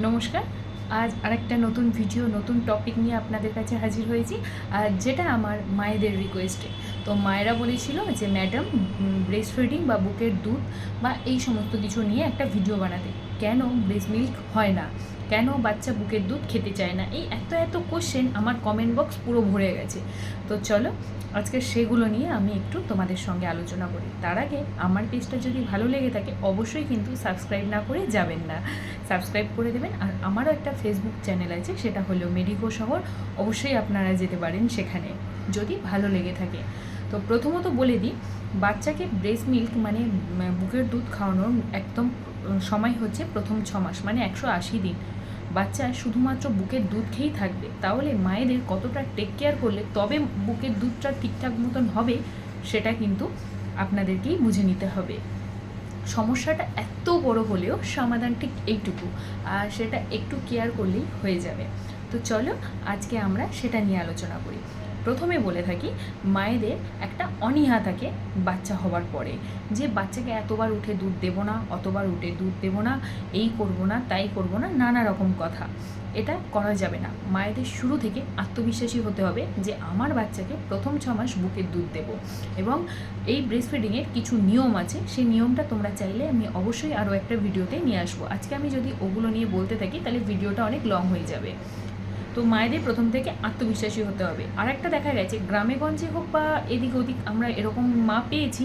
নমস্কার। আজ আরেকটা নতুন ভিডিও নতুন টপিক নিয়ে আপনাদের কাছে হাজির হয়েছি। আর যেটা আমার মায়েদের রিকোয়েস্টে তো মায়েরা বলেছিল যে ম্যাডাম ব্রেস্ট ফিডিং বা বুকের দুধ বা এই সমস্ত কিছু নিয়ে একটা ভিডিও বানাতে। কেন ব্রেস্ট মিল্ক হয় না? কেন বাচ্চা বুকের দুধ খেতে চায় না? এই এত এত কোশ্চেন আমার কমেন্ট বক্স পুরো ভরে গেছে। তো চলো, আজকে সেগুলো নিয়ে আমি একটু তোমাদের সঙ্গে আলোচনা করি। তার আগে আমার পেজটা যদি ভালো লেগে থাকে, অবশ্যই কিন্তু সাবস্ক্রাইব না করে যাবেন না। সাবস্ক্রাইব করে দেবেন। আর আমারও একটা ফেসবুক চ্যানেল আছে, সেটা হলো মেডিকো শহর। অবশ্যই আপনারা যেতে পারেন সেখানে, যদি ভালো লেগে থাকে। তো প্রথমত বলে দিই, বাচ্চাকে ব্রেস্ট মিল্ক মানে বুকের দুধ খাওয়ানোর একদম সময় হচ্ছে প্রথম ছ মাস মানে একশো আশি দিন। বাচ্চা শুধুমাত্র বুকের দুধ খেয়েই থাকবে। তাহলে মায়েদের কতটা টেক কেয়ার করলে, তবে বুকের দুধটা ঠিকঠাক মতন হবে, সেটা কিন্তু আপনাদেরকেই বুঝে নিতে হবে। সমস্যাটা এত বড় হলেও সমাধান ঠিক এইটুকু, আর সেটা একটু কেয়ার করলেই হয়ে যাবে। তো চলো, আজকে আমরা সেটা নিয়ে আলোচনা করি। প্রথমে বলে থাকি, মায়েদের একটা অনীহা থাকে বাচ্চা হওয়ার পরে। যে বাচ্চাকে এতবার উঠে দুধ দেবো না, অতবার উঠে দুধ দেবো না, এই করব না, তাই করব না, নানা রকম কথা। এটা করা যাবে না। মায়েদের শুরু থেকে আত্মবিশ্বাসী হতে হবে যে আমার বাচ্চাকে প্রথম ছ মাস বুকের দুধ দেবো। এবং এই ব্রেস্ট ফিডিংয়ের কিছু নিয়ম আছে। সেই নিয়মটা তোমরা চাইলে আমি অবশ্যই আরও একটা ভিডিওতে নিয়ে আসব। আজকে আমি যদি ওগুলো নিয়ে বলতে থাকি, তাহলে ভিডিওটা অনেক লং হয়ে যাবে। তো মায়েদের প্রথম থেকে আত্মবিশ্বাসী হতে হবে। আর একটা দেখা গেছে, গ্রামে গঞ্জে হোক বা এদিক ওদিক আমরা এরকম মা পেয়েছি,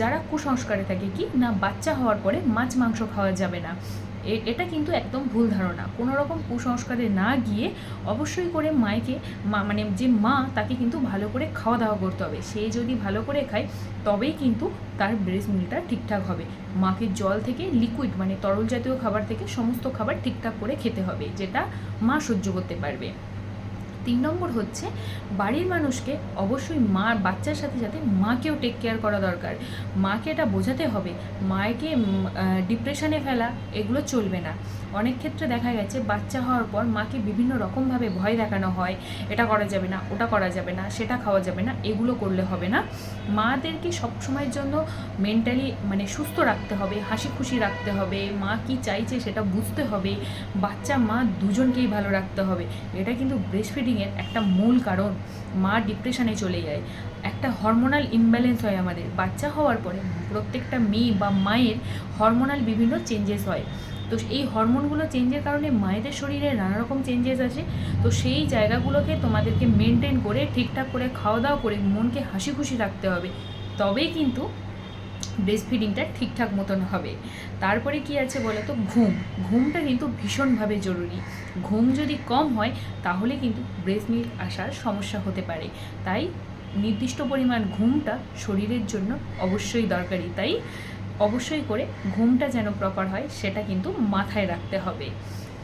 যারা কুসংস্কারে থাকে কি না বাচ্চা হওয়ার পরে মাছ, মাংস খাওয়া যাবে না। এটা কিন্তু একদম ভুল ধারণা। কোনো রকম কুসংস্কারে না গিয়ে অবশ্যই করে মায়েকে, মা মানে যে মা, তাকে কিন্তু ভালো করে খাওয়া দাওয়া করতে হবে। সে যদি ভালো করে খায়, তবেই কিন্তু তার ব্রেস্ট মিলটা ঠিকঠাক হবে। মাকে জল থেকে লিকুইড মানে তরল জাতীয় খাবার থেকে সমস্ত খাবার ঠিকঠাক করে খেতে হবে, যেটা মা সহ্য করতে পারবে। তিন নম্বর হচ্ছে, বাড়ির মানুষকে অবশ্যই মা, বাচ্চার সাথে সাথে মাকেও টেক কেয়ার করা দরকার। মাকে এটা বোঝাতে হবে, মাকে ডিপ্রেশনে ফেলা, এগুলো চলবে না। অনেক ক্ষেত্রে দেখা গেছে, বাচ্চা হওয়ার পর মাকে বিভিন্ন রকমভাবে ভয় দেখানো হয়, এটা করা যাবে না, ওটা করা যাবে না, সেটা খাওয়া যাবে না, এগুলো করলে হবে না। মাদেরকে সবসময়ের জন্য মেন্টালি মানে সুস্থ রাখতে হবে, হাসি খুশি রাখতে হবে, মা কি চাইছে সেটা বুঝতে হবে, বাচ্চা, মা দুজনকেই ভালো রাখতে হবে। এটা কিন্তু ব্রেস্ট ফিডিংয়ের একটা মূল কারণ মা ডিপ্রেশনে চলে যায়। একটা হরমোনাল ইমব্যালেন্স হয় আমাদের। বাচ্চা হওয়ার পরে প্রত্যেকটা মেয়ে বা মায়ের হরমোনাল বিভিন্ন চেঞ্জেস হয়। তো এই হরমোনগুলো চেঞ্জের কারণে মায়েদের শরীরে নানা রকম চেঞ্জেস আসে। তো সেই জায়গাগুলোকে তোমাদেরকে মেনটেন করে ঠিকঠাক করে খাওয়া দাওয়া করে মনকে হাসি খুশি রাখতে হবে। তবেই কিন্তু ব্রেস্ট ফিডিংটা ঠিকঠাক মতন হবে। তারপরে কি আছে বলো তো ঘুম। ঘুমটা কিন্তু ভীষণভাবে জরুরি। ঘুম যদি কম হয়, তাহলে কিন্তু ব্রেস্ট মিল্ক আসার সমস্যা হতে পারে। তাই নির্দিষ্ট পরিমাণ ঘুমটা শরীরের জন্য অবশ্যই দরকারি। তাই অবশ্যই করে ঘুমটা যেন প্রপার হয়, সেটা কিন্তু মাথায় রাখতে হবে।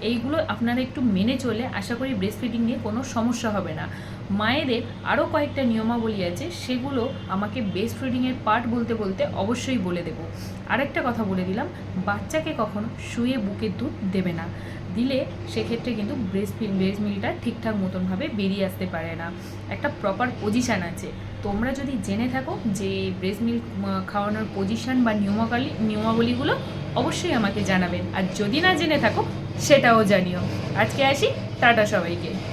এইগুলো আপনারা একটু মেনে চলে আশা করি ব্রেস্ট ফিডিং নিয়ে কোনো সমস্যা হবে না। মায়েদের আরও কয়েকটা নিয়মাবলী আছে, সেগুলো আমাকে ব্রেস্ট ফিডিংয়ের পার্ট বলতে বলতে অবশ্যই বলে দেবো। আরেকটা কথা বলে দিলাম, বাচ্চাকে কখনো শুয়ে বুকের দুধ দেবে না। দিলে সেক্ষেত্রে কিন্তু ব্রেস্ট ব্রেস্ট মিলটা ঠিকঠাক মতনভাবে বেরিয়ে আসতে পারে না। একটা প্রপার পজিশান আছে। তোমরা যদি জেনে থাকো যে ব্রেস্ট মিল্ক খাওয়ানোর পজিশান বা নিয়মাকালী নিয়মাবলীগুলো অবশ্যই আমাকে জানাবেন। আর যদি না জেনে থাকো, সেটাও জানিও। আজকে আসি, টাটা সবাইকে।